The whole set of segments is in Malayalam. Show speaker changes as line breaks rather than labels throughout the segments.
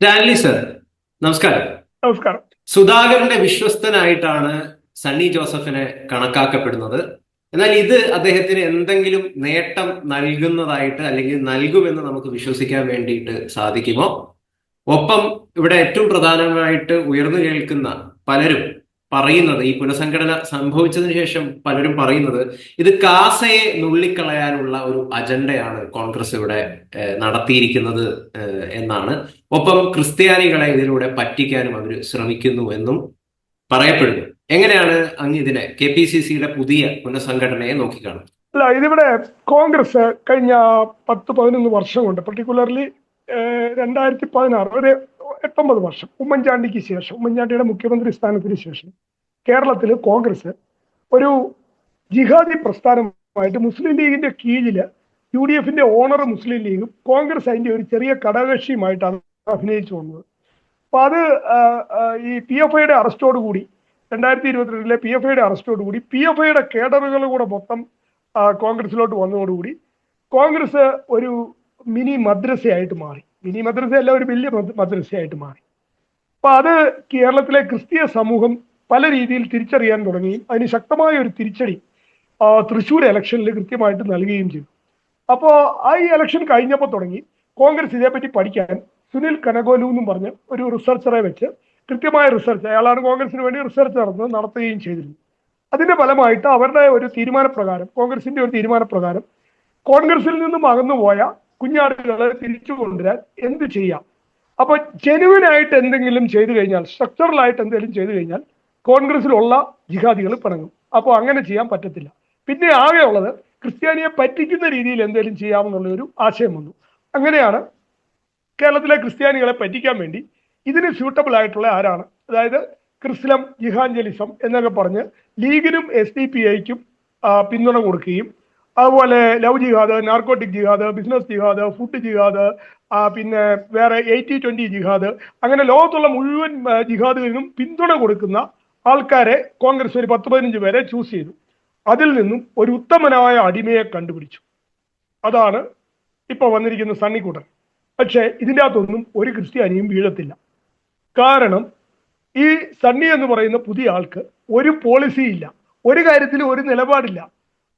സ്റ്റാൻലി സർ നമസ്കാരം.
നമസ്കാരം.
സുധാകരന്റെ വിശ്വസ്തനായിട്ടാണ് സണ്ണി ജോസഫിനെ കണക്കാക്കപ്പെടുന്നത്. എന്നാൽ ഇത് അദ്ദേഹത്തിന് എന്തെങ്കിലും നേട്ടം നൽകുന്നതായിട്ട് അല്ലെങ്കിൽ നൽകുമെന്ന് നമുക്ക് വിശ്വസിക്കാൻ വേണ്ടിയിട്ട് സാധിക്കുമോ? ഒപ്പം ഇവിടെ ഏറ്റവും പ്രധാനമായിട്ട് ഉയർന്നു കേൾക്കുന്ന പലരും പറയുന്നത് ഈ പുനഃസംഘടന സംഭവിച്ചതിന് ശേഷം പലരും പറയുന്നത് ഇത് കാസയെ നുള്ളിക്കളയാനുള്ള ഒരു അജണ്ടയാണ് കോൺഗ്രസ് ഇവിടെ നടത്തിയിരിക്കുന്നത് എന്നാണ്. ഒപ്പം ക്രിസ്ത്യാനികളെ ഇതിലൂടെ പറ്റിക്കാനും അവർ ശ്രമിക്കുന്നു എന്നും പറയപ്പെടുന്നു. എങ്ങനെയാണ് അങ്ങ് ഇതിനെ കെ പി സി സിയുടെ പുതിയ പുനഃസംഘടനയെ നോക്കിക്കാണുന്നത്
അല്ല ഇതിവിടെ കോൺഗ്രസ് കഴിഞ്ഞ പത്ത് പതിനൊന്ന് വർഷം കൊണ്ട് പർട്ടിക്കുലർലി രണ്ടായിരത്തി പതിനാറ് ഒരു എട്ടൊമ്പത് വർഷം ഉമ്മൻചാണ്ടിക്ക് ശേഷം ഉമ്മൻചാണ്ടിയുടെ മുഖ്യമന്ത്രി സ്ഥാനത്തിന് ശേഷം കേരളത്തിൽ കോൺഗ്രസ് ഒരു ജിഹാദി പ്രസ്ഥാനമായിട്ട് മുസ്ലിം ലീഗിന്റെ കീഴിൽ യു ഡി എഫിന്റെ ഓണർ മുസ്ലിം ലീഗും കോൺഗ്രസ് അതിന്റെ ഒരു ചെറിയ ഘടകകക്ഷിയുമായിട്ടാണ് അഭിനയിച്ചു വന്നത് അപ്പൊ അത് ഈ പി എഫ് ഐയുടെ അറസ്റ്റോട് കൂടി രണ്ടായിരത്തി ഇരുപത്തിരണ്ടിലെ പി എഫ് ഐയുടെ അറസ്റ്റോട് കൂടി പി എഫ് ഐയുടെ കേഡറുകൾ കൂടെ മൊത്തം കോൺഗ്രസിലോട്ട് വന്നതോടുകൂടി കോൺഗ്രസ് ഒരു മിനി മദ്രസയായിട്ട് മാറി. മിനി മദ്രസയല്ല ഒരു വലിയ മദ്രസയായിട്ട് മാറി. അപ്പൊ അത് കേരളത്തിലെ ക്രിസ്തീയ സമൂഹം പല രീതിയിൽ തിരിച്ചറിയാൻ തുടങ്ങുകയും അതിന് ശക്തമായ ഒരു തിരിച്ചടി തൃശ്ശൂർ ഇലക്ഷനിൽ കൃത്യമായിട്ട് നൽകുകയും ചെയ്തു. അപ്പോൾ ആ ഈ ഇലക്ഷൻ കഴിഞ്ഞപ്പോൾ തുടങ്ങി കോൺഗ്രസ് ഇതേപ്പറ്റി പഠിക്കാൻ സുനിൽ കനകോലു എന്നും പറഞ്ഞ് ഒരു റിസർച്ചറെ വെച്ച് കൃത്യമായ റിസർച്ച് അയാളാണ് കോൺഗ്രസിന് വേണ്ടി റിസർച്ച് നടന്ന് നടത്തുകയും ചെയ്തിരുന്നു. അതിന്റെ ഫലമായിട്ട് അവരുടെ ഒരു തീരുമാനപ്രകാരം കോൺഗ്രസിന്റെ ഒരു തീരുമാനപ്രകാരം കോൺഗ്രസിൽ നിന്നും അകന്നുപോയ കുഞ്ഞാടുകളെ തിരിച്ചു കൊണ്ടുവരാൻ എന്ത് ചെയ്യാം? അപ്പൊ ജെനുവിൻ ആയിട്ട് എന്തെങ്കിലും ചെയ്തു കഴിഞ്ഞാൽ സ്ട്രക്ചറൽ ആയിട്ട് എന്തെങ്കിലും ചെയ്തു കഴിഞ്ഞാൽ കോൺഗ്രസിലുള്ള ജിഹാദികൾ പിണങ്ങും. അപ്പോൾ അങ്ങനെ ചെയ്യാൻ പറ്റത്തില്ല. പിന്നെ ആകെയുള്ളത് ക്രിസ്ത്യാനിയെ പറ്റിക്കുന്ന രീതിയിൽ എന്തെങ്കിലും ചെയ്യാമെന്നുള്ള ഒരു ആശയം വന്നു. അങ്ങനെയാണ് കേരളത്തിലെ ക്രിസ്ത്യാനികളെ പറ്റിക്കാൻ വേണ്ടി ഇതിന് സ്യൂട്ടബിൾ ആയിട്ടുള്ള ആരാണ്? അതായത് ക്രിസ്ലം ജിഹാഞ്ചലിസം എന്നൊക്കെ പറഞ്ഞ് ലീഗിനും എസ് ഡി പി ഐക്കും പിന്തുണ കൊടുക്കുകയും അതുപോലെ love jihad narcotic jihad business jihad food jihad പിന്നെ വേറെ എയ്റ്റി ട്വന്റി ജിഹാദ് അങ്ങനെ ലോകത്തുള്ള മുഴുവൻ ജിഹാദുകളിലും പിന്തുണ കൊടുക്കുന്ന ആൾക്കാരെ കോൺഗ്രസ് ഒരു പത്ത് പതിനഞ്ച് പേരെ ചൂസ് ചെയ്തു. അതിൽ നിന്നും ഒരു ഉത്തമനായ അടിമയെ കണ്ടുപിടിച്ചു. അതാണ് ഇപ്പോൾ വന്നിരിക്കുന്ന സണ്ണിക്കൂട്ടൻ. പക്ഷേ ഇതിന്റെ അകത്തൊന്നും ഒരു ക്രിസ്ത്യാനിയും വീഴത്തില്ല. കാരണം ഈ സണ്ണി എന്ന് പറയുന്ന പുതിയ ആൾക്ക് ഒരു പോളിസി ഇല്ല. ഒരു കാര്യത്തിൽ ഒരു നിലപാടില്ല.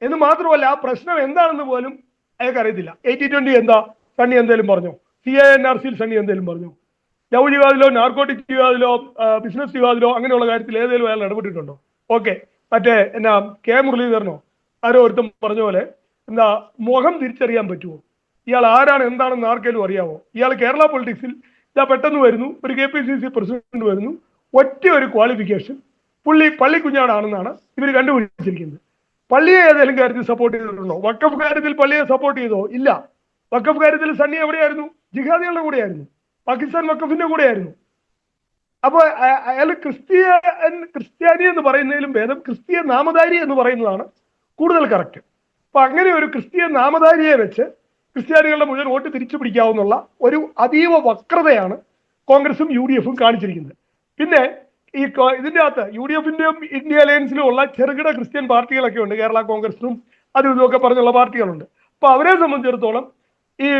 എന്ന് മാത്രമല്ല ആ പ്രശ്നം എന്താണെന്ന് പോലും അയാൾക്ക് അറിയത്തില്ല എയ്റ്റി ട്വന്റി എന്താ? സണ്ണി എന്തേലും പറഞ്ഞോ? സി ഐ എൻ ആർ സിയിൽ സണ്ണി എന്തേലും പറഞ്ഞോ? ലവ് വിവാദിലോ നാർക്കോട്ടിക് വിവാദിലോ ബിസിനസ് വിവാദിലോ അങ്ങനെയുള്ള കാര്യത്തിൽ ഏതെങ്കിലും അയാൾ ഇടപെട്ടിട്ടുണ്ടോ? ഓക്കെ. മറ്റേ എന്നാ കെ മുരളീധരനോ? ആരോ ഒരുത്തം പറഞ്ഞ പോലെ എന്താ മുഖം തിരിച്ചറിയാൻ പറ്റുമോ ഇയാൾ ആരാണ് എന്താണെന്ന് ആർക്കെങ്കിലും അറിയാമോ ഇയാൾ കേരള പൊളിറ്റിക്സിൽ ഇതാ പെട്ടെന്ന് വരുന്നു ഒരു K P C C president വരുന്നു ഒറ്റ ഒരു ക്വാളിഫിക്കേഷൻ പുള്ളി പള്ളിക്കുഞ്ഞാടാണെന്നാണ് ഇവർ കണ്ടുപിടിച്ചിരിക്കുന്നത്. പള്ളിയെ ഏതെങ്കിലും കാര്യത്തിൽ സപ്പോർട്ട് ചെയ്തിട്ടുണ്ടോ? വക്കഫ് കാര്യത്തിൽ പള്ളിയെ സപ്പോർട്ട് ചെയ്തോ? ഇല്ല. വക്കഫ് കാര്യത്തിൽ സണ്ണി എവിടെയായിരുന്നു? ജിഹാദികളുടെ കൂടെയായിരുന്നു. പാകിസ്ഥാൻ വക്കഫിന്റെ കൂടെയായിരുന്നു. അപ്പൊ അയ- അയാൾ ക്രിസ്തീയ ക്രിസ്ത്യാനി എന്ന് പറയുന്നതിലും ഭേദം ക്രിസ്തീയ നാമധാരി എന്ന് പറയുന്നതാണ് കൂടുതൽ കറക്റ്റ് അപ്പൊ അങ്ങനെ ഒരു ക്രിസ്തീയ നാമധാരിയെ വെച്ച് ക്രിസ്ത്യാനികളുടെ മുഴുവൻ വോട്ട് തിരിച്ചു പിടിക്കാവുന്നുള്ള ഒരു അതീവ വക്രതയാണ് കോൺഗ്രസും യു ഡി എഫും കാണിച്ചിരിക്കുന്നത്. പിന്നെ ഈ ഇതിന്റെ അകത്ത് യു ഡി എഫിന്റെയും ഇന്ത്യ അലയൻസിലും ഉള്ള ചെറുകിട ക്രിസ്ത്യൻ പാർട്ടികളൊക്കെ ഉണ്ട്. കേരള കോൺഗ്രസിനും അതും ഇതുമൊക്കെ പറഞ്ഞുള്ള പാർട്ടികളുണ്ട്. അപ്പൊ അവരെ സംബന്ധിച്ചിടത്തോളം ഈ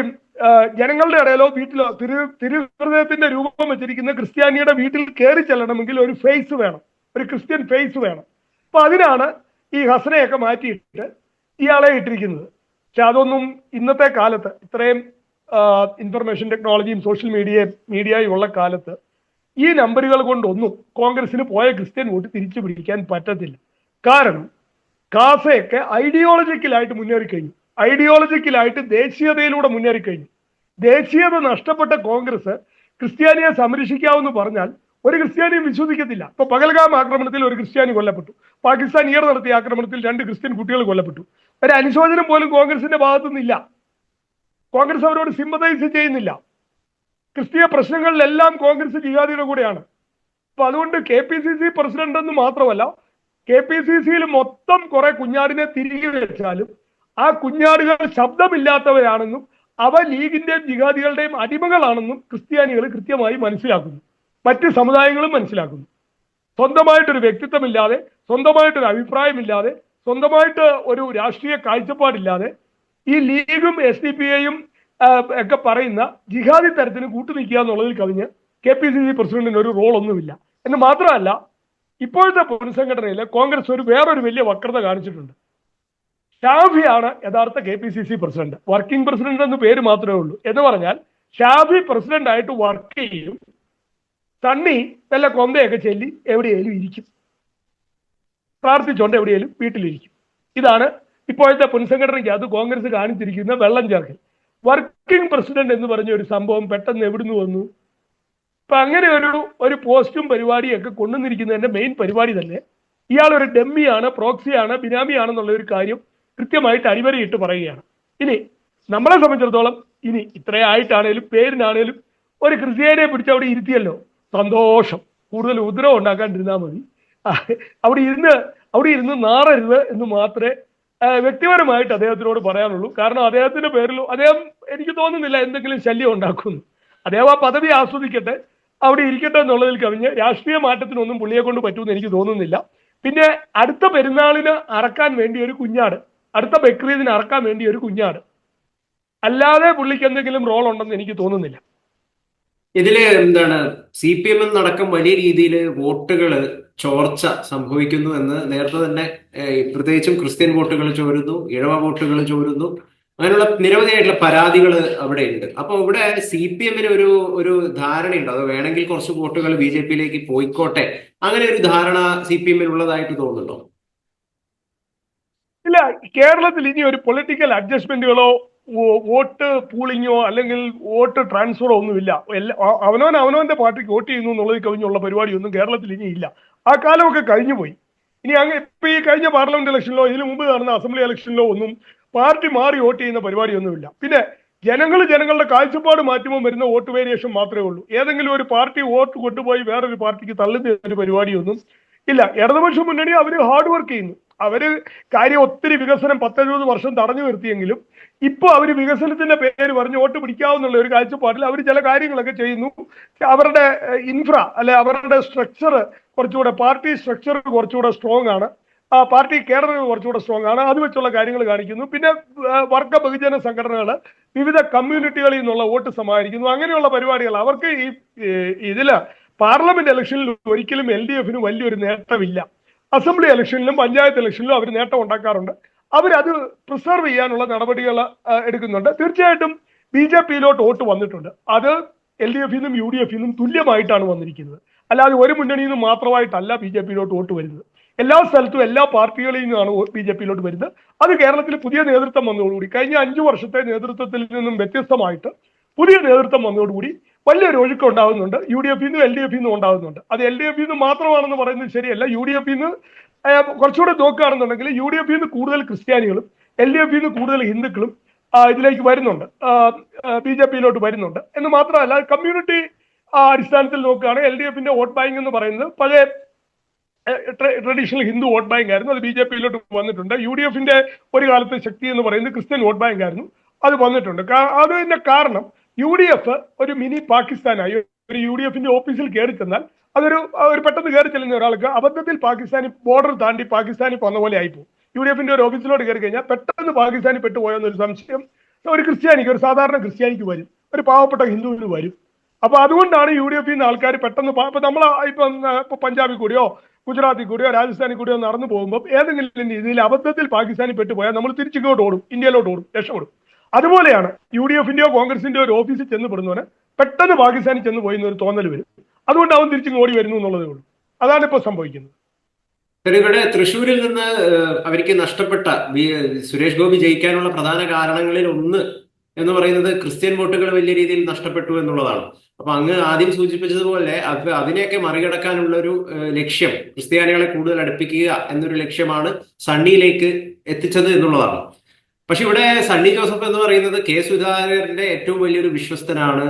ജനങ്ങളുടെ ഇടയിലോ വീട്ടിലോ തിരു തിരുഹൃദയത്തിന്റെ രൂപം വെച്ചിരിക്കുന്ന ക്രിസ്ത്യാനിയുടെ വീട്ടിൽ കയറി ചെല്ലണമെങ്കിൽ ഒരു ഫേസ് വേണം. ഒരു ക്രിസ്ത്യൻ ഫേസ് വേണം. അപ്പൊ അതിനാണ് ഈ ഹസനയൊക്കെ മാറ്റിയിട്ട് ഇയാളെ ഇട്ടിരിക്കുന്നത്. പക്ഷെ അതൊന്നും ഇന്നത്തെ കാലത്ത് ഇത്രയും ഇൻഫർമേഷൻ ടെക്നോളജിയും സോഷ്യൽ മീഡിയയും മീഡിയയും ഉള്ള കാലത്ത് ഈ നമ്പറുകൾ കൊണ്ടൊന്നും കോൺഗ്രസിന് പോയ ക്രിസ്ത്യൻ വോട്ട് തിരിച്ചു പിടിക്കാൻ പറ്റത്തില്ല. കാരണം കാസയൊക്കെ ഐഡിയോളജിക്കലായിട്ട് മുന്നേറിക്കഴിഞ്ഞു. ഐഡിയോളജിക്കലായിട്ട് ദേശീയതയിലൂടെ മുന്നേറിക്കഴിഞ്ഞു. ദേശീയത നഷ്ടപ്പെട്ട കോൺഗ്രസ് ക്രിസ്ത്യാനിയെ സംരക്ഷിക്കാവെന്ന് പറഞ്ഞാൽ ഒരു ക്രിസ്ത്യാനിയും വിശ്വസിക്കത്തില്ല. ഇപ്പൊ പകൽഗാം ആക്രമണത്തിൽ ഒരു ക്രിസ്ത്യാനി കൊല്ലപ്പെട്ടു. പാകിസ്ഥാൻ ഇയർ നടത്തിയ ആക്രമണത്തിൽ രണ്ട് ക്രിസ്ത്യൻ കുട്ടികൾ കൊല്ലപ്പെട്ടു. ഒരു അനുശോചനം പോലും കോൺഗ്രസിന്റെ ഭാഗത്തുനിന്നില്ല. കോൺഗ്രസ് അവരോട് സിമ്പതൈസ് ചെയ്യുന്നില്ല. ക്രിസ്തീയ പ്രശ്നങ്ങളിലെല്ലാം കോൺഗ്രസ് ജിഹാദിയുടെ കൂടെയാണ്. അപ്പൊ അതുകൊണ്ട് K P C C president എന്ന് മാത്രമല്ല കെ പി സി സിയിൽ മൊത്തം കുറെ കുഞ്ഞാടിനെ തിരികെ വെച്ചാലും ആ കുഞ്ഞാടുകൾ ശബ്ദമില്ലാത്തവരാണെന്നും അവ ലീഗിന്റെയും ജിഹാദികളുടെയും അടിമകളാണെന്നും ക്രിസ്ത്യാനികൾ കൃത്യമായി മനസ്സിലാക്കുന്നു. മറ്റ് സമുദായങ്ങളും മനസ്സിലാക്കുന്നു. സ്വന്തമായിട്ടൊരു വ്യക്തിത്വമില്ലാതെ സ്വന്തമായിട്ടൊരു അഭിപ്രായമില്ലാതെ സ്വന്തമായിട്ട് ഒരു രാഷ്ട്രീയ കാഴ്ചപ്പാടില്ലാതെ ഈ ലീഗും എസ് ഡി പി ഐയും ഒക്കെ പറയുന്ന ജിഹാദി തരത്തിന് കൂട്ടുനിൽക്കുക എന്നുള്ളതിൽ കവിഞ്ഞ് കെ പി സി സി പ്രസിഡന്റിന് ഒരു റോൾ ഒന്നുമില്ല എന്ന് മാത്രമല്ല ഇപ്പോഴത്തെ പുനഃസംഘടനയിൽ കോൺഗ്രസ് ഒരു വേറൊരു വലിയ വക്രത കാണിച്ചിട്ടുണ്ട്. ഷാഫിയാണ് യഥാർത്ഥ K P C C president. Working president എന്ന് പേര് മാത്രമേ ഉള്ളൂ. എന്ന് പറഞ്ഞാൽ ഷാഫി പ്രസിഡന്റ് ആയിട്ട് വർക്ക് ചെയ്യും. തണ്ണി വല്ല കൊന്തയൊക്കെ ചെല്ലി എവിടെയെങ്കിലും ഇരിക്കും. പ്രാർത്ഥിച്ചുകൊണ്ട് എവിടെയെങ്കിലും വീട്ടിലിരിക്കും. ഇതാണ് ഇപ്പോഴത്തെ പുനഃസംഘടനയ്ക്ക് അത് കോൺഗ്രസ് കാണിച്ചിരിക്കുന്ന വെള്ളം ചേർക്കൽ. വർക്കിംഗ് പ്രസിഡന്റ് എന്ന് പറഞ്ഞ ഒരു സംഭവം പെട്ടെന്ന് എവിടുന്ന് വന്നു? ഇപ്പൊ അങ്ങനെ ഒരു ഒരു പോസ്റ്റും പരിപാടിയും ഒക്കെ കൊണ്ടുവന്നിരിക്കുന്നതിന്റെ മെയിൻ പരിപാടി തന്നെ ഇയാൾ ഒരു ഡെമ്മിയാണ് പ്രോക്സിയാണ് ബിനാമിയാണെന്നുള്ള ഒരു കാര്യം കൃത്യമായിട്ട് അടിവരയിട്ട് പറയുകയാണ്. ഇനി നമ്മളെ സംബന്ധിച്ചിടത്തോളം ഇനി ഇത്രയായിട്ടാണേലും പേരിനാണേലും ഒരു ക്രിസ്ത്യാനിയെ പിടിച്ച് അവിടെ ഇരുത്തിയല്ലോ. സന്തോഷം. കൂടുതൽ ഉദ്രവം ഉണ്ടാക്കാണ്ടിരുന്നാൽ മതി. അവിടെ ഇരുന്ന് അവിടെ ഇരുന്ന് നാറരുത് എന്ന് മാത്രമേ വ്യക്തിപരമായിട്ട് അദ്ദേഹത്തിനോട് പറയാനുള്ളൂ. കാരണം അദ്ദേഹത്തിന്റെ പേരിൽ അദ്ദേഹം എനിക്ക് തോന്നുന്നില്ല എന്തെങ്കിലും ശല്യം ഉണ്ടാക്കുന്നു. അദ്ദേഹം ആ പദവി ആസ്വദിക്കട്ടെ അവിടെ ഇരിക്കട്ടെ എന്നുള്ളതിൽ കവിഞ്ഞ് രാഷ്ട്രീയ മാറ്റത്തിനൊന്നും പുള്ളിയെ കൊണ്ട് പറ്റുമെന്ന് എനിക്ക് തോന്നുന്നില്ല. പിന്നെ അടുത്ത പെരുന്നാളിന് അറക്കാൻ വേണ്ടി ഒരു കുഞ്ഞാട് അടുത്ത ബക്രീദിന് അറക്കാൻ വേണ്ടി ഒരു കുഞ്ഞാട്. അല്ലാതെ പുള്ളിക്ക് എന്തെങ്കിലും റോൾ ഉണ്ടെന്ന് എനിക്ക് തോന്നുന്നില്ല.
ഇതിൽ എന്താണ് സി പി എം അടക്കം വലിയ രീതിയിൽ വോട്ടുകൾ ചോർച്ച സംഭവിക്കുന്നു എന്ന് നേരത്തെ തന്നെ പ്രത്യേകിച്ചും ക്രിസ്ത്യൻ വോട്ടുകൾ ചോരുന്നു ഇഴവ വോട്ടുകൾ ചോരുന്നു അങ്ങനെയുള്ള നിരവധിയായിട്ടുള്ള പരാതികൾ അവിടെ ഉണ്ട് അപ്പൊ ഇവിടെ സി പി എമ്മിന് ഒരു ഒരു ധാരണയുണ്ട്. അത് വേണമെങ്കിൽ കുറച്ച് വോട്ടുകൾ ബി ജെ പിയിലേക്ക് പോയിക്കോട്ടെ. അങ്ങനെ ഒരു ധാരണ സി പി എമ്മിൽ ഉള്ളതായിട്ട് തോന്നുന്നുണ്ടോ?
ഇല്ല കേരളത്തിൽ ഇനി ഒരു പൊളിറ്റിക്കൽ അഡ്ജസ്റ്റ്മെന്റുകളോ വോട്ട് പൂളിങ്ങോ അല്ലെങ്കിൽ വോട്ട് ട്രാൻസ്ഫറോ ഒന്നുമില്ല. എല്ലാ അവനവൻ അവനവന്റെ പാർട്ടിക്ക് വോട്ട് ചെയ്യുന്നു എന്നുള്ളത് കവിഞ്ഞുള്ള പരിപാടിയൊന്നും കേരളത്തിൽ ഇനി ഇല്ല. ആ കാലമൊക്കെ കഴിഞ്ഞു പോയി. ഇനി അങ്ങ് ഇപ്പൊ ഈ കഴിഞ്ഞ പാർലമെന്റ് ഇലക്ഷനിലോ ഇതിനു മുമ്പ് നടന്ന അസംബ്ലി ഇലക്ഷനിലോ ഒന്നും പാർട്ടി മാറി വോട്ട് ചെയ്യുന്ന പരിപാടിയൊന്നുമില്ല പിന്നെ ജനങ്ങൾ ജനങ്ങളുടെ കാഴ്ചപ്പാട് മാറ്റുമ്പോൾ വരുന്ന വോട്ട് വേരിയേഷൻ മാത്രമേ ഉള്ളൂ. ഏതെങ്കിലും ഒരു പാർട്ടി വോട്ട് കൊണ്ടുപോയി വേറൊരു പാർട്ടിക്ക് തള്ളുന്ന ഒരു പരിപാടിയൊന്നും ഇല്ല. ഇടതുപക്ഷ മുന്നണി അവർ ഹാർഡ് വർക്ക് ചെയ്യുന്നു. അവർ കാര്യം ഒത്തിരി വികസനം പത്തെഴുപത് വർഷം തടഞ്ഞു നിർത്തിയെങ്കിലും ഇപ്പൊ അവർ വികസനത്തിന്റെ പേര് പറഞ്ഞ് വോട്ട് പിടിക്കാവുന്നുള്ള ഒരു കാഴ്ചപ്പാടിൽ അവർ ചില കാര്യങ്ങളൊക്കെ ചെയ്യുന്നു. അവരുടെ ഇൻഫ്ര അല്ലെ അവരുടെ സ്ട്രക്ചർ കുറച്ചുകൂടെ പാർട്ടി സ്ട്രക്ചർ കുറച്ചുകൂടെ സ്ട്രോങ് ആണ്. ആ പാർട്ടി കേഡറുകൾ കുറച്ചുകൂടെ സ്ട്രോങ് ആണ്. അത് വെച്ചുള്ള കാര്യങ്ങൾ കാണിക്കുന്നു. പിന്നെ വർഗ ബഹുജന സംഘടനകൾ വിവിധ കമ്മ്യൂണിറ്റികളിൽ നിന്നുള്ള വോട്ട് സമാഹരിക്കുന്നു. അങ്ങനെയുള്ള പരിപാടികൾ അവർക്ക് ഈ ഇതിൽ പാർലമെന്റ് ഇലക്ഷനിൽ ഒരിക്കലും എൽ ഡി എഫിന് വലിയൊരു നേട്ടമില്ല. അസംബ്ലി ഇലക്ഷനിലും പഞ്ചായത്ത് ഇലക്ഷനിലും അവർ നേട്ടം ഉണ്ടാക്കാറുണ്ട്. അവരത് പ്രിസർവ് ചെയ്യാനുള്ള നടപടികൾ എടുക്കുന്നുണ്ട്. തീർച്ചയായിട്ടും ബി ജെ പിയിലോട്ട് വോട്ട് വന്നിട്ടുണ്ട്. അത് എൽ ഡി എഫിൽ നിന്നും യു ഡി എഫിൽ നിന്നും തുല്യമായിട്ടാണ് വന്നിരിക്കുന്നത്. അല്ലാതെ ഒരു മുന്നണിയിൽ നിന്ന് മാത്രമായിട്ടല്ല ബി ജെ പിയിലോട്ട് വോട്ട് വരുന്നത്. എല്ലാ സ്ഥലത്തും എല്ലാ പാർട്ടികളിൽ നിന്നാണ് ബി ജെ പിയിലോട്ട് വരുന്നത്. അത് കേരളത്തിൽ പുതിയ നേതൃത്വം വന്നതോടുകൂടി കഴിഞ്ഞ അഞ്ചു വർഷത്തെ നേതൃത്വത്തിൽ നിന്നും വ്യത്യസ്തമായിട്ട് പുതിയ നേതൃത്വം വന്നതോടുകൂടി വലിയൊരു ഒഴുക്കം ഉണ്ടാകുന്നുണ്ട്. യു ഡി എഫിൽ നിന്നും എൽ ഡി എഫിൽ നിന്നും ഉണ്ടാകുന്നുണ്ട്. അത് എൽ ഡി എഫിൽ നിന്ന് മാത്രമാണെന്ന് പറയുന്നത് ശരിയല്ല. യു ഡി എഫിൽ നിന്ന് കുറച്ചുകൂടെ നോക്കുകയാണെന്നുണ്ടെങ്കിൽ യു ഡി എഫിൽ നിന്ന് കൂടുതൽ ക്രിസ്ത്യാനികളും എൽ ഡി എഫിൽ നിന്ന് കൂടുതൽ ഹിന്ദുക്കളും ഇതിലേക്ക് വരുന്നുണ്ട്. ബി ജെ പിയിലോട്ട് വരുന്നുണ്ട്. എന്ന് മാത്രമല്ല കമ്മ്യൂണിറ്റി അടിസ്ഥാനത്തിൽ നോക്കുകയാണെങ്കിൽ എൽ ഡി എഫിന്റെ വോട്ട് ബാങ്ക് എന്ന് പറയുന്നത് പഴയ ട്രഡീഷണൽ ഹിന്ദു വോട്ട് ബാങ്ക് ആയിരുന്നു. അത് ബി ജെ പിയിലോട്ട് വന്നിട്ടുണ്ട്. യു ഡി എഫിന്റെ ഒരു കാലത്തെ ശക്തി എന്ന് പറയുന്നത് ക്രിസ്ത്യൻ വോട്ട് ബാങ്ക് ആയിരുന്നു. അത് വന്നിട്ടുണ്ട്. അതിന്റെ കാരണം യു ഡി എഫ് ഒരു മിനി പാകിസ്ഥാനായി ഒരു യു ഡി എഫിന്റെ ഓഫീസിൽ കയറി ചെന്നാൽ അതൊരു ഒരു പെട്ടെന്ന് കയറി ചെല്ലുന്ന ഒരാൾക്ക് അബദ്ധത്തിൽ പാകിസ്ഥാനി ബോർഡർ താണ്ടി പാകിസ്ഥാനി പോന്ന പോലെ ആയിപ്പോയി യു ഡി എഫിന്റെ ഒരു ഓഫീസിലോട്ട് കയറി കഴിഞ്ഞാൽ പെട്ടെന്ന് പാകിസ്ഥാനി പെട്ടുപോയെന്നൊരു സംശയം. ഒരു ക്രിസ്ത്യാനിക്ക് ഒരു സാധാരണ ക്രിസ്ത്യാനിക്ക് വരും. ഒരു പാവപ്പെട്ട ഹിന്ദുവിന് വരും. അപ്പൊ അതുകൊണ്ടാണ് യു ഡി എഫിൽ നിന്ന് ആൾക്കാർ പെട്ടെന്ന് ഇപ്പൊ നമ്മൾ ഇപ്പം ഇപ്പൊ പഞ്ചാബിൽ കൂടിയോ ഗുജറാത്തിൽ കൂടിയോ രാജസ്ഥാനിൽ കൂടിയോ നടന്നു പോകുമ്പോൾ ഏതെങ്കിലും രീതിയിൽ അബദ്ധത്തിൽ പാകിസ്ഥാനിൽ പെട്ടുപോയാൽ നമ്മൾ തിരിച്ചിങ്ങോട്ട് ഓടും ഇന്ത്യയിലോട്ട് ഓടും രക്ഷപ്പെടും. അതുപോലെയാണ് യു ഡി എഫിന്റെയോ കോൺഗ്രസിന്റെയോ ഒരു ഓഫീസിൽ ചെന്ന് പെടുന്നവന് പെട്ടെന്ന് പാകിസ്ഥാനിൽ ചെന്ന് പോയി എന്നൊരു തോന്നൽ വരും. അതുകൊണ്ട് അവൻ തിരിച്ചു ഓടി വരുന്നു എന്നുള്ളതേ ഉള്ളൂ. അതാണ് ഇപ്പോൾ സംഭവിക്കുന്നത്.
ഇവിടെ തൃശ്ശൂരിൽ നിന്ന് അവർക്ക് നഷ്ടപ്പെട്ട സുരേഷ് ഗോപി ജയിക്കാനുള്ള പ്രധാന കാരണങ്ങളിൽ ഒന്ന് എന്ന് പറയുന്നത് ക്രിസ്ത്യൻ വോട്ടുകൾ വലിയ രീതിയിൽ നഷ്ടപ്പെട്ടു എന്നുള്ളതാണ്. അപ്പൊ അങ്ങ് ആദ്യം സൂചിപ്പിച്ചതുപോലെ അത് അതിനെയൊക്കെ മറികടക്കാനുള്ള ഒരു ലക്ഷ്യം ക്രിസ്ത്യാനികളെ കൂടുതൽ അടുപ്പിക്കുക എന്നൊരു ലക്ഷ്യമാണ് സണ്ണിയിലേക്ക് എത്തിച്ചത് എന്നുള്ളതാണ്. പക്ഷെ ഇവിടെ സണ്ണി ജോസഫ് എന്ന് പറയുന്നത് കെ സുധാകരന്റെ ഏറ്റവും വലിയൊരു വിശ്വസ്തനാണ്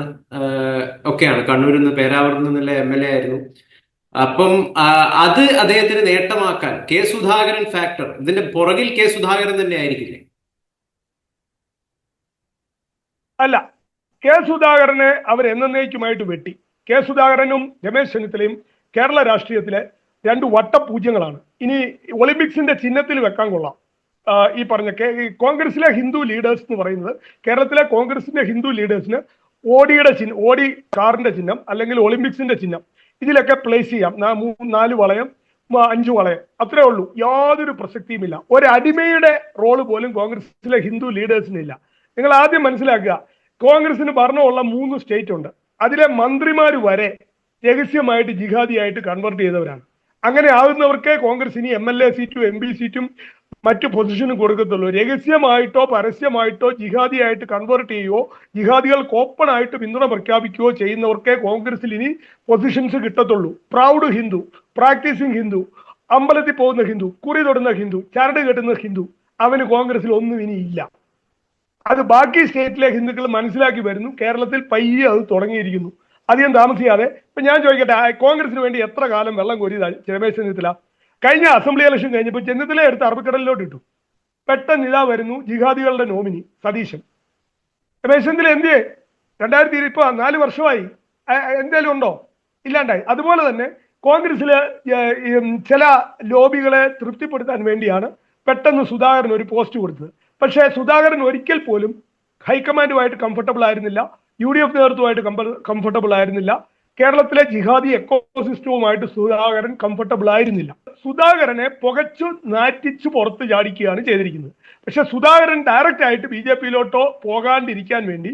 ഒക്കെയാണ്. കണ്ണൂരിൽ നിന്ന് പേരാവൂരിൽ നിന്നുള്ള എം എൽ എ ആയിരുന്നു. അപ്പം അത് അദ്ദേഹത്തിന് നേട്ടമാക്കാൻ കെ സുധാകരൻ ഫാക്ടർ ഇതിന്റെ പുറകിൽ കെ സുധാകരൻ തന്നെ ആയിരിക്കില്ലേ?
അല്ല. കെ സുധാകരനെ അവർ എന്നേക്കുമായിട്ട് വെട്ടി. കെ സുധാകരനും രമേശ് ചെന്നിത്തലയും കേരള രാഷ്ട്രീയത്തിലെ രണ്ട് വട്ടപൂജ്യങ്ങളാണ്. ഇനി ഒളിമ്പിക്സിന്റെ ചിഹ്നത്തിൽ വെക്കാൻ കൊള്ളാം. ഈ പറഞ്ഞ കോൺഗ്രസിലെ ഹിന്ദു ലീഡേഴ്സ് എന്ന് പറയുന്നത് കേരളത്തിലെ കോൺഗ്രസിന്റെ ഹിന്ദു ലീഡേഴ്സിന് ഓഡിയുടെ ചിഹ്നം ഓടി കാറിന്റെ ചിഹ്നം അല്ലെങ്കിൽ ഒളിമ്പിക്സിന്റെ ചിഹ്നം ഇതിലൊക്കെ പ്ലേസ് ചെയ്യാം. നാല് വളയം അഞ്ചു വളയം. അത്രേ ഉള്ളൂ. യാതൊരു പ്രസക്തിയുമില്ല ഒരു അടിമയുടെ റോൾ പോലും കോൺഗ്രസിലെ ഹിന്ദു ലീഡേഴ്സിനില്ല നിങ്ങൾ ആദ്യം മനസ്സിലാക്കുക കോൺഗ്രസിന് ഭരണമുള്ള മൂന്ന് സ്റ്റേറ്റ് ഉണ്ട്. അതിലെ മന്ത്രിമാർ വരെ രഹസ്യമായിട്ട് ജിഹാദിയായിട്ട് കൺവേർട്ട് ചെയ്തവരാണ്. അങ്ങനെ ആവുന്നവർക്ക് കോൺഗ്രസ് ഇനി എം എൽ എ സീറ്റും എം പി സീറ്റും മറ്റു പൊസിഷനും കൊടുക്കത്തുള്ളൂ. രഹസ്യമായിട്ടോ പരസ്യമായിട്ടോ ജിഹാദിയായിട്ട് കൺവേർട്ട് ചെയ്യുകയോ ജിഹാദികൾക്ക് ഓപ്പൺ ആയിട്ട് പിന്തുണ പ്രഖ്യാപിക്കുകയോ ചെയ്യുന്നവർക്കേ കോൺഗ്രസിൽ ഇനി പൊസിഷൻസ് കിട്ടത്തുള്ളൂ. പ്രൗഡ് ഹിന്ദു പ്രാക്ടീസിങ് ഹിന്ദു അമ്പലത്തിൽ പോകുന്ന ഹിന്ദു കുറി തൊടുന്ന ഹിന്ദു ചരട് കെട്ടുന്ന ഹിന്ദു അവന് കോൺഗ്രസിൽ ഒന്നും ഇനി ഇല്ല. അത് ബാക്കി സ്റ്റേറ്റിലെ ഹിന്ദുക്കൾ മനസ്സിലാക്കി വരുന്നു. കേരളത്തിൽ പയ്യെ അത് തുടങ്ങിയിരിക്കുന്നു. അധികം താമസിയാതെ. ഇപ്പൊ ഞാൻ ചോദിക്കട്ടെ കോൺഗ്രസിന് വേണ്ടി എത്ര കാലം വെള്ളം കോരിയതാണ് രമേശ് ചെന്നിത്തല? കഴിഞ്ഞ അസംബ്ലി ഇലക്ഷൻ കഴിഞ്ഞപ്പോൾ ചെന്നിത്തല എടുത്ത് അറബിക്കടലിലോട്ട് ഇട്ടു. പെട്ടെന്ന് ഇതാ വരുന്നു ജിഹാദികളുടെ നോമിനി സതീശൻ. രമേശ് ചെന്നിത്തല എന്തിയെ? രണ്ടായിരത്തി ഇപ്പൊ നാല് വർഷമായി. എന്തേലും ഉണ്ടോ? ഇല്ലാണ്ടായി. അതുപോലെ തന്നെ കോൺഗ്രസിലെ ചില ലോബികളെ തൃപ്തിപ്പെടുത്താൻ വേണ്ടിയാണ് പെട്ടെന്ന് സുധാകരൻ ഒരു പോസ്റ്റ് കൊടുത്തത്. പക്ഷേ സുധാകരൻ ഒരിക്കൽ പോലും ഹൈക്കമാൻഡുമായിട്ട് കംഫർട്ടബിൾ ആയിരുന്നില്ല. യു ഡി എഫ് നേതൃത്വമായിട്ട് കംഫർട്ടബിൾ ആയിരുന്നില്ല. കേരളത്തിലെ ജിഹാദി എക്കോസിസ്റ്റവുമായിട്ട് സുധാകരൻ കംഫർട്ടബിൾ ആയിരുന്നില്ല. സുധാകരനെ പുകച്ചു നാറ്റിച്ചു പുറത്ത് ചാടിക്കുകയാണ് ചെയ്തിരിക്കുന്നത്. പക്ഷെ സുധാകരൻ ഡയറക്റ്റ് ആയിട്ട് ബി ജെ പിയിലോട്ടോ പോകാണ്ടിരിക്കാൻ വേണ്ടി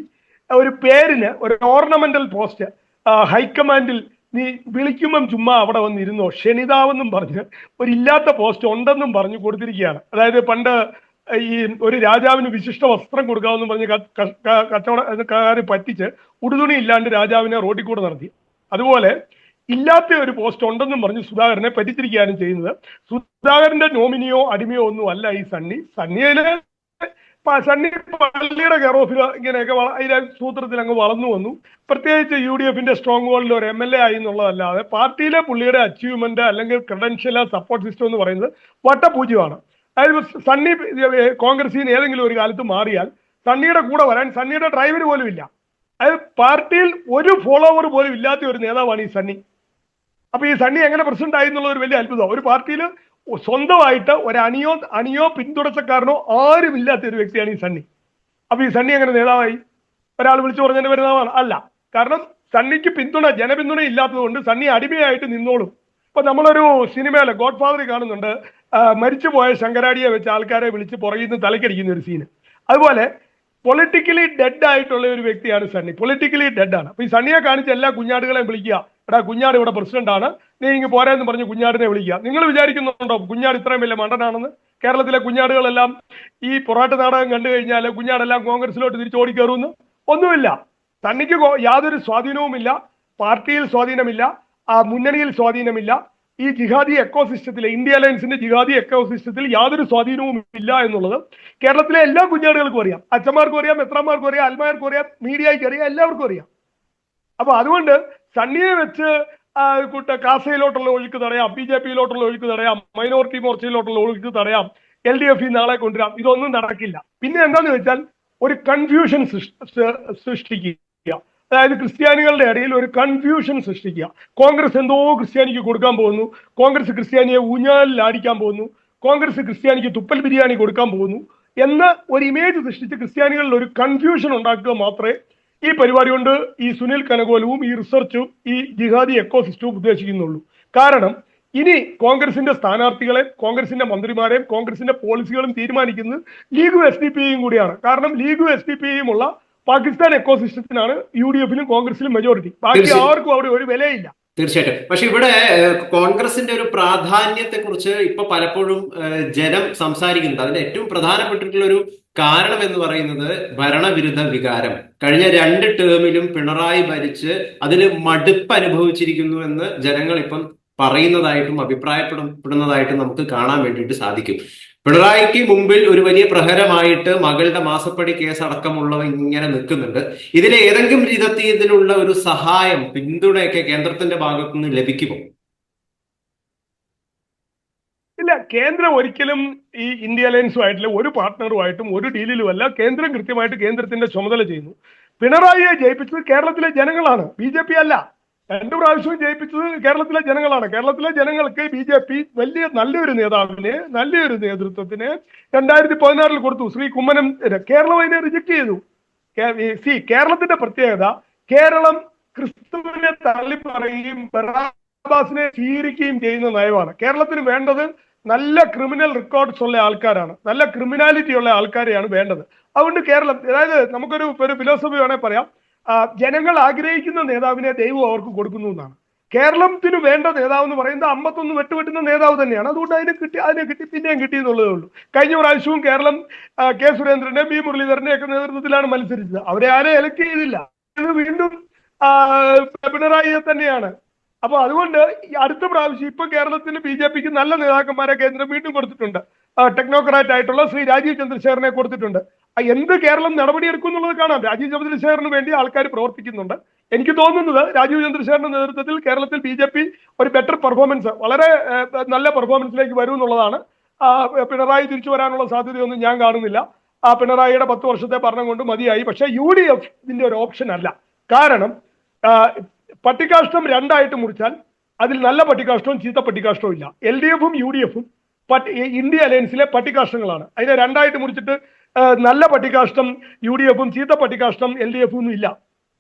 ഒരു പേരിന് ഒരു ഓർണമെന്റൽ പോസ്റ്റ് ഹൈക്കമാൻഡിൽ നീ വിളിക്കുമ്പം ചുമ്മാ അവിടെ വന്നിരുന്നോ? ക്ഷണിതാവെന്നും പറഞ്ഞ് ഒരു ഇല്ലാത്ത പോസ്റ്റ് ഉണ്ടെന്നും പറഞ്ഞു കൊടുത്തിരിക്കുകയാണ്. അതായത് പണ്ട് ഈ ഒരു രാജാവിന് വിശിഷ്ട വസ്ത്രം കൊടുക്കാമെന്നും പറഞ്ഞ് കച്ചവടക്കാരെ പറ്റിച്ച് ഉടുതുണി ഇല്ലാണ്ട് രാജാവിനെ റോഡിൽ കൂടെ നടത്തി. അതുപോലെ ഇല്ലാത്ത ഒരു പോസ്റ്റ് ഉണ്ടെന്നും പറഞ്ഞ് സുധാകരനെ പറ്റിച്ചിരിക്കുകയാണ് ചെയ്യുന്നത്. സുധാകരന്റെ നോമിനിയോ അടിമയോ ഒന്നും അല്ല ഈ സണ്ണി. സണ്ണിയിൽ സണ്ണി പള്ളിയുടെ കെയർ ഇങ്ങനെയൊക്കെ അതിലെ സൂത്രത്തിൽ അങ്ങ് വളർന്നു വന്നു. പ്രത്യേകിച്ച് യു ഡി എഫിന്റെ സ്ട്രോങ് ഹോൾഡിൽ ഒരു എം എൽ എ ആയി എന്നുള്ളതല്ലാതെ പാർട്ടിയിലെ പുള്ളിയുടെ അച്ചീവ്മെന്റ് അല്ലെങ്കിൽ ക്രെഡൻഷ്യൽ സപ്പോർട്ട് സിസ്റ്റം എന്ന് പറയുന്നത് വട്ടപൂജ്യമാണ്. അതായത് സണ്ണി കോൺഗ്രസിൽ നിന്ന് ഏതെങ്കിലും ഒരു കാലത്ത് മാറിയാൽ സണ്ണിയുടെ കൂടെ വരാൻ സണ്ണിയുടെ ഡ്രൈവർ പോലും ഇല്ല. അതായത് പാർട്ടിയിൽ ഒരു ഫോളോവർ പോലും ഇല്ലാത്ത ഒരു നേതാവാണ് ഈ സണ്ണി. അപ്പൊ ഈ സണ്ണി എങ്ങനെ പ്രസിഡന്റ് ആയി എന്നുള്ള ഒരു വലിയ അത്ഭുതം. ഒരു പാർട്ടിയിൽ സ്വന്തമായിട്ട് ഒരു അണിയോ അണിയോ പിന്തുടച്ചക്കാരനോ ആരും ഇല്ലാത്ത ഒരു വ്യക്തിയാണ് ഈ സണ്ണി. അപ്പൊ ഈ സണ്ണി എങ്ങനെ നേതാവായി? ഒരാൾ വിളിച്ചു പറഞ്ഞതിന്റെ വരുന്നതാണ് അല്ല കാരണം സണ്ണിക്ക് പിന്തുണ ജനപിന്തുണ ഇല്ലാത്തതുകൊണ്ട് സണ്ണി അടിമയായിട്ട് നിന്നോളും. ഇപ്പൊ നമ്മളൊരു സിനിമയിലെ ഗോഡ് ഫാദർ കാണുന്നുണ്ട് മരിച്ചുപോയ ശങ്കരാടിയെ വെച്ച് ആൾക്കാരെ വിളിച്ച് പുറകിൽ നിന്ന് തലക്കടിക്കുന്ന ഒരു സീന് അതുപോലെ പൊളിറ്റിക്കലി ഡെഡ് ആയിട്ടുള്ള ഒരു വ്യക്തിയാണ് സണ്ണി. പൊളിറ്റിക്കലി ഡെഡ് ആണ്. അപ്പൊ ഈ സണ്ണിയെ കാണിച്ച് എല്ലാ കുഞ്ഞാടുകളെയും വിളിക്കുക. എടാ കുഞ്ഞാട് ഇവിടെ പ്രസിഡന്റ് ആണ്. നീ ഇങ്ങ് പോരാന്ന് പറഞ്ഞ് കുഞ്ഞാടിനെ വിളിക്കുക. നിങ്ങൾ വിചാരിക്കുന്നുണ്ടോ കുഞ്ഞാട് ഇത്രയും വലിയ മണ്ടനാണെന്ന്? കേരളത്തിലെ കുഞ്ഞാടുകളെല്ലാം ഈ പൊറാട്ട് നാടകം കണ്ടു കഴിഞ്ഞാൽ കുഞ്ഞാടെല്ലാം കോൺഗ്രസിലോട്ട് തിരിച്ചോടി കയറുമെന്ന് ഒന്നുമില്ല. സണ്ണിക്ക് യാതൊരു സ്വാധീനവുമില്ല. പാർട്ടിയിൽ സ്വാധീനമില്ല. ആ മുന്നണിയിൽ സ്വാധീനമില്ല. ഈ ജിഹാദി എക്കോസിസ്റ്റത്തിലെ ഇന്ത്യ അലയൻസിന്റെ ജിഹാദി എക്കോസിസ്റ്റത്തിൽ യാതൊരു സ്വാധീനവും ഇല്ല എന്നുള്ളത് കേരളത്തിലെ എല്ലാ കുഞ്ഞാടുകൾക്കും അറിയാം. അച്ഛന്മാർക്കും അറിയാം എത്രമാർക്കും അറിയാം അൽമാർക്കും അറിയാം മീഡിയയ്ക്ക് അറിയാം എല്ലാവർക്കും അറിയാം. അപ്പൊ അതുകൊണ്ട് സണ്ണിയെ വെച്ച് കൂട്ട കാസയിലോട്ടുള്ള ഒഴുക്ക് തടയാം ബി ജെ പിയിലോട്ടുള്ള ഒഴുക്ക് തടയാം മൈനോറിറ്റി മോർച്ചയിലോട്ടുള്ള ഒഴുക്ക് തടയാം എൽ ഡി എഫ് നാളെ കൊണ്ടുവരാം. ഇതൊന്നും നടക്കില്ല. പിന്നെ എന്താന്ന് വെച്ചാൽ ഒരു കൺഫ്യൂഷൻ സൃഷ്ടിക്കുക അതായത് ക്രിസ്ത്യാനികളുടെ ഇടയിൽ ഒരു കൺഫ്യൂഷൻ സൃഷ്ടിക്കുക. കോൺഗ്രസ് എന്തോ ക്രിസ്ത്യാനിക്ക് കൊടുക്കാൻ പോകുന്നു. കോൺഗ്രസ് ക്രിസ്ത്യാനിയെ ഊഞ്ഞാലിൽ ആടിക്കാൻ പോകുന്നു. കോൺഗ്രസ് ക്രിസ്ത്യാനിക്ക് തുപ്പൽ ബിരിയാണി കൊടുക്കാൻ പോകുന്നു എന്ന ഒരു ഇമേജ് സൃഷ്ടിച്ച് ക്രിസ്ത്യാനികളിൽ ഒരു കൺഫ്യൂഷൻ ഉണ്ടാക്കുക മാത്രമേ ഈ പരിപാടി കൊണ്ട് ഈ സുനിൽ കനകോലവും ഈ റിസർച്ചും ഈ ജിഹാദി എക്കോസിസ്റ്റവും ഉദ്ദേശിക്കുന്നുള്ളൂ. കാരണം ഇനി കോൺഗ്രസിന്റെ സ്ഥാനാർത്ഥികളെ കോൺഗ്രസിന്റെ മന്ത്രിമാരെയും കോൺഗ്രസിന്റെ പോളിസികളും തീരുമാനിക്കുന്നത് ലീഗും എസ് ഡി പിയും കൂടിയാണ്. കാരണം ലീഗും എസ് ഡി പിയും പാകിസ്ഥാൻ എക്കോസിസ്റ്റത്തിനാണ് യു ഡി എഫിലും കോൺഗ്രസിലും മെജോറിറ്റി ബാക്കി ആർക്കും അവിടെ ഒരു വിലയില്ല.
തീർച്ചയായിട്ടും. പക്ഷെ ഇവിടെ കോൺഗ്രസിന്റെ ഒരു പ്രാധാന്യത്തെ കുറിച്ച് ഇപ്പൊ പലപ്പോഴും ജനം സംസാരിക്കുന്നുണ്ട്. അതിന്റെ ഏറ്റവും പ്രധാനപ്പെട്ടിട്ടുള്ള ഒരു കാരണം എന്ന് പറയുന്നത് ഭരണവിരുദ്ധ വികാരം. കഴിഞ്ഞ രണ്ട് ടേമിലും പിണറായി ഭരിച്ച് അതിൽ മടുപ്പ് അനുഭവിച്ചിരിക്കുന്നു എന്ന് ജനങ്ങൾ ഇപ്പം പറയുന്നതായിട്ടും അഭിപ്രായപ്പെടുന്നതായിട്ടും നമുക്ക് കാണാൻ വേണ്ടിയിട്ട് സാധിക്കും. പിണറായിക്ക് മുമ്പിൽ ഒരു വലിയ പ്രഹരമായിട്ട് മകളുടെ മാസപ്പടി കേസ് അടക്കമുള്ളവ ഇങ്ങനെ നിൽക്കുന്നുണ്ട്. ഇതിലെ ഏതെങ്കിലും വിധത്തിലുള്ള ഒരു സഹായം പിന്തുണയൊക്കെ കേന്ദ്രത്തിന്റെ ഭാഗത്തു നിന്ന് ലഭിക്കുമോ?
ഇല്ല കേന്ദ്രം ഒരിക്കലും ഈ ഇന്ത്യ അലയൻസുമായിട്ടുള്ള ഒരു പാർട്ട്ണറുമായിട്ടും ഒരു ഡീലിലും അല്ല കേന്ദ്രം കൃത്യമായിട്ട് കേന്ദ്രത്തിന്റെ ചുമതല ചെയ്യുന്നു. പിണറായിയെ ജയിപ്പിച്ചത് കേരളത്തിലെ ജനങ്ങളാണ്. ബി അല്ല. രണ്ടു പ്രാവശ്യവും ജയിപ്പിച്ചത് കേരളത്തിലെ ജനങ്ങളാണ്. കേരളത്തിലെ ജനങ്ങൾക്ക് ബി ജെ പി വലിയ നല്ലൊരു നേതാവിന് നല്ലൊരു നേതൃത്വത്തിന് രണ്ടായിരത്തി പതിനാറിൽ കൊടുത്തു. ശ്രീ കുമ്മനം കേരളം അതിനെ റിജക്ട് ചെയ്തു. സി കേരളത്തിന്റെ പ്രത്യേകത കേരളം ക്രിസ്തുവിനെ തള്ളി പറയുകയും ബറാബാസിനെ സ്വീകരിക്കുകയും ചെയ്യുന്ന നയമാണ്. കേരളത്തിന് വേണ്ടത് നല്ല ക്രിമിനൽ റെക്കോർഡ്സ് ഉള്ള ആൾക്കാരാണ്. നല്ല ക്രിമിനാലിറ്റി ഉള്ള ആൾക്കാരെയാണ് വേണ്ടത്. അതുകൊണ്ട് കേരളം അതായത് നമുക്കൊരു ഒരു ഫിലോസഫി വേണേൽ പറയാം. ജനങ്ങൾ ആഗ്രഹിക്കുന്ന നേതാവിനെ ദൈവം അവർക്ക് കൊടുക്കുന്നു എന്നാണ്. കേരളത്തിന് വേണ്ട നേതാവ് എന്ന് പറയുന്നത് അമ്പത്തൊന്ന് വെട്ടുവെട്ടുന്ന നേതാവ് തന്നെയാണ്. അതുകൊണ്ട് അതിനെ കിട്ടി അതിനെ കിട്ടി പിന്നെയും കിട്ടി എന്നുള്ളതേ ഉള്ളൂ. കഴിഞ്ഞ പ്രാവശ്യവും കേരളം കെ സുരേന്ദ്രന്റെ ബി മുരളീധരന്റെ ഒക്കെ നേതൃത്വത്തിലാണ് മത്സരിച്ചത്. അവരെ ആരെ എലക്ട് ചെയ്തില്ല. ഇത് വീണ്ടും പിണറായി തന്നെയാണ്. അപ്പൊ അതുകൊണ്ട് അടുത്ത പ്രാവശ്യം ഇപ്പൊ കേരളത്തിൽ ബി ജെ പിക്ക് നല്ല നേതാക്കന്മാരെ കേന്ദ്രം വീണ്ടും കൊടുത്തിട്ടുണ്ട്. ടെക്നോക്രാറ്റ് ആയിട്ടുള്ള ശ്രീ രാജീവ് ചന്ദ്രശേഖരനെ കൊടുത്തിട്ടുണ്ട്. എന്ത് കേരളം നടപടിയെടുക്കും എന്നുള്ളത് കാണാം. രാജീവ് ചന്ദ്രശേഖരന് വേണ്ടി ആൾക്കാർ പ്രവർത്തിക്കുന്നുണ്ട്. എനിക്ക് തോന്നുന്നത് രാജീവ് ചന്ദ്രശേഖരന്റെ നേതൃത്വത്തിൽ കേരളത്തിൽ ബി ജെ പി ഒരു ബെറ്റർ പെർഫോമൻസ് വളരെ നല്ല പെർഫോമൻസിലേക്ക് വരും എന്നുള്ളതാണ്. പിണറായി തിരിച്ചു വരാനുള്ള സാധ്യതയൊന്നും ഞാൻ കാണുന്നില്ല. ആ പിണറായിയുടെ പത്ത് വർഷത്തെ ഭരണം കൊണ്ട് മതിയായി. പക്ഷേ യു ഡി എഫ് ഇതിന്റെ ഒരു ഓപ്ഷൻ അല്ല. കാരണം പട്ടികാഷ്ടം രണ്ടായിട്ട് മുറിച്ചാൽ അതിൽ നല്ല പട്ടികാഷ്ടവും ചീത്ത പട്ടികാഷ്ടവും ഇല്ല. എൽ ഡി എഫും യു ഡി എഫും ഇന്ത്യ അലയൻസിലെ പട്ടികാഷ്ടങ്ങളാണ്. അതിനെ രണ്ടായിട്ട് മുറിച്ചിട്ട് നല്ല പട്ടികാഷ്ടം യു ഡി എഫും ചീത്ത പട്ടികാഷ്ടം എൽ ഡി എഫും ഇല്ല.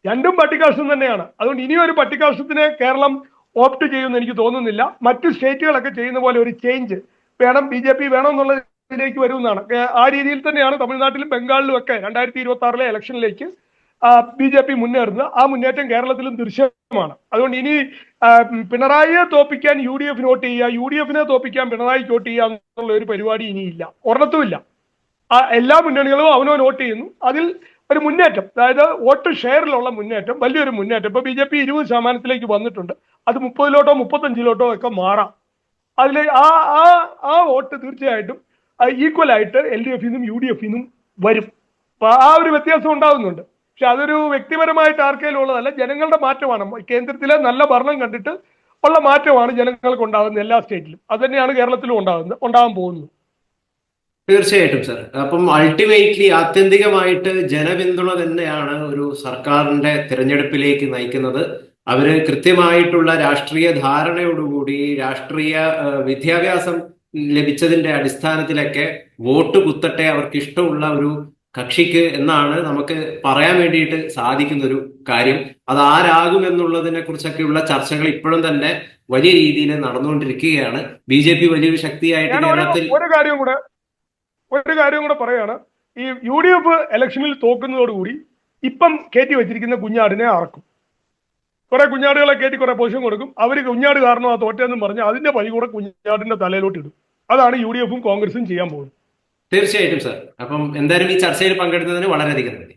രണ്ടും പട്ടികാഷ്ടം തന്നെയാണ്. അതുകൊണ്ട് ഇനിയൊരു പട്ടികാഷ്ടത്തിന് കേരളം ഓപ്റ്റ് ചെയ്യുമെന്ന് എനിക്ക് തോന്നുന്നില്ല. മറ്റു സ്റ്റേറ്റുകളൊക്കെ ചെയ്യുന്ന പോലെ ഒരു ചേഞ്ച് വേണം ബി ജെ പി വേണം എന്നുള്ള വരുമെന്നാണ് ആ രീതിയിൽ തന്നെയാണ് തമിഴ്നാട്ടിലും ബംഗാളിലും ഒക്കെ രണ്ടായിരത്തി ഇരുപത്തി ആറിലെ ഇലക്ഷനിലേക്ക് ബി ജെ പി മുന്നേറുന്നത്. ആ മുന്നേറ്റം കേരളത്തിലും ദൃശ്യമാണ്. അതുകൊണ്ട് ഇനി പിണറായിയെ തോപ്പിക്കാൻ യു ഡി എഫിന് വോട്ട് ചെയ്യുക യു ഡി എഫിനെ തോപ്പിക്കാൻ പിണറായിക്ക് വോട്ട് ചെയ്യുക എന്നുള്ള ഒരു പരിപാടി ഇനിയില്ല. ഒരിടത്തുമില്ല ആ എല്ലാ മുന്നണികളും അവനവൻ വോട്ട് ചെയ്യുന്നു. അതിൽ ഒരു മുന്നേറ്റം അതായത് വോട്ട് ഷെയറിലുള്ള മുന്നേറ്റം വലിയൊരു മുന്നേറ്റം. ഇപ്പൊ ബി ജെ പി ഇരുപത് ശതമാനത്തിലേക്ക് വന്നിട്ടുണ്ട്. അത് മുപ്പതിലോട്ടോ മുപ്പത്തഞ്ചിലോട്ടോ ഒക്കെ മാറാം. അതിൽ ആ ആ ആ വോട്ട് തീർച്ചയായിട്ടും ഈക്വൽ ആയിട്ട് എൽ ഡി എഫിൽ നിന്നും യു ഡി എഫിൽ നിന്നും വരും ആ ഒരു വ്യത്യാസം ഉണ്ടാകുന്നുണ്ട് പക്ഷെ അതൊരു വ്യക്തിപരമായിട്ട് ആർക്കെങ്കിലും ഉള്ളതല്ല ജനങ്ങളുടെ മാറ്റമാണ്. കേന്ദ്രത്തിലെ നല്ല ഭരണം കണ്ടിട്ട് ഉള്ള മാറ്റമാണ് ജനങ്ങൾക്ക് ഉണ്ടാകുന്നത് എല്ലാ സ്റ്റേറ്റിലും. അത് തന്നെയാണ് കേരളത്തിലും ഉണ്ടാകുന്നത് ഉണ്ടാകാൻ പോകുന്നത്.
തീർച്ചയായിട്ടും സർ അപ്പം അൾട്ടിമേറ്റ്ലി ആത്യന്തികമായിട്ട് ജനപിന്തുണ തന്നെയാണ് ഒരു സർക്കാരിന്റെ തിരഞ്ഞെടുപ്പിലേക്ക് നയിക്കുന്നത്. അവർ കൃത്യമായിട്ടുള്ള രാഷ്ട്രീയ ധാരണയോടുകൂടി രാഷ്ട്രീയ വിദ്യാഭ്യാസം ലഭിച്ചതിന്റെ അടിസ്ഥാനത്തിലൊക്കെ വോട്ട് കുത്തട്ടെ അവർക്ക് ഇഷ്ടമുള്ള ഒരു കക്ഷിക്ക് എന്നാണ് നമുക്ക് പറയാൻ വേണ്ടിയിട്ട് സാധിക്കുന്ന ഒരു കാര്യം. അത് ആരാകും എന്നുള്ളതിനെ കുറിച്ചൊക്കെയുള്ള ചർച്ചകൾ ഇപ്പോഴും തന്നെ വലിയ രീതിയിൽ നടന്നുകൊണ്ടിരിക്കുകയാണ്. ബി ജെ പി വലിയൊരു ശക്തിയായിട്ട് കേരളത്തിൽ
ഒരു കാര്യം കൂടെ ഒരു കാര്യം കൂടെ പറയാണ്. ഈ യു ഡി എഫ് ഇലക്ഷനിൽ തോക്കുന്നതോടുകൂടി ഇപ്പം കയറ്റി വെച്ചിരിക്കുന്ന കുഞ്ഞാടിനെ അറക്കും. കുറെ കുഞ്ഞാടുകളെ കയറ്റി കുറെ പൊസിഷൻ കൊടുക്കും. അവർ കുഞ്ഞാട് കാരണം ആ തോറ്റെന്ന് പറഞ്ഞ് അതിന്റെ പഴി കൂടെ കുഞ്ഞാടിന്റെ തലയിലോട്ട് ഇടും. അതാണ് യു ഡി എഫും കോൺഗ്രസും ചെയ്യാൻ പോകുന്നത്.
തീർച്ചയായിട്ടും സർ. അപ്പം എന്തായാലും ഈ ചർച്ചയിൽ പങ്കെടുത്തതിന് വളരെയധികം നന്ദി.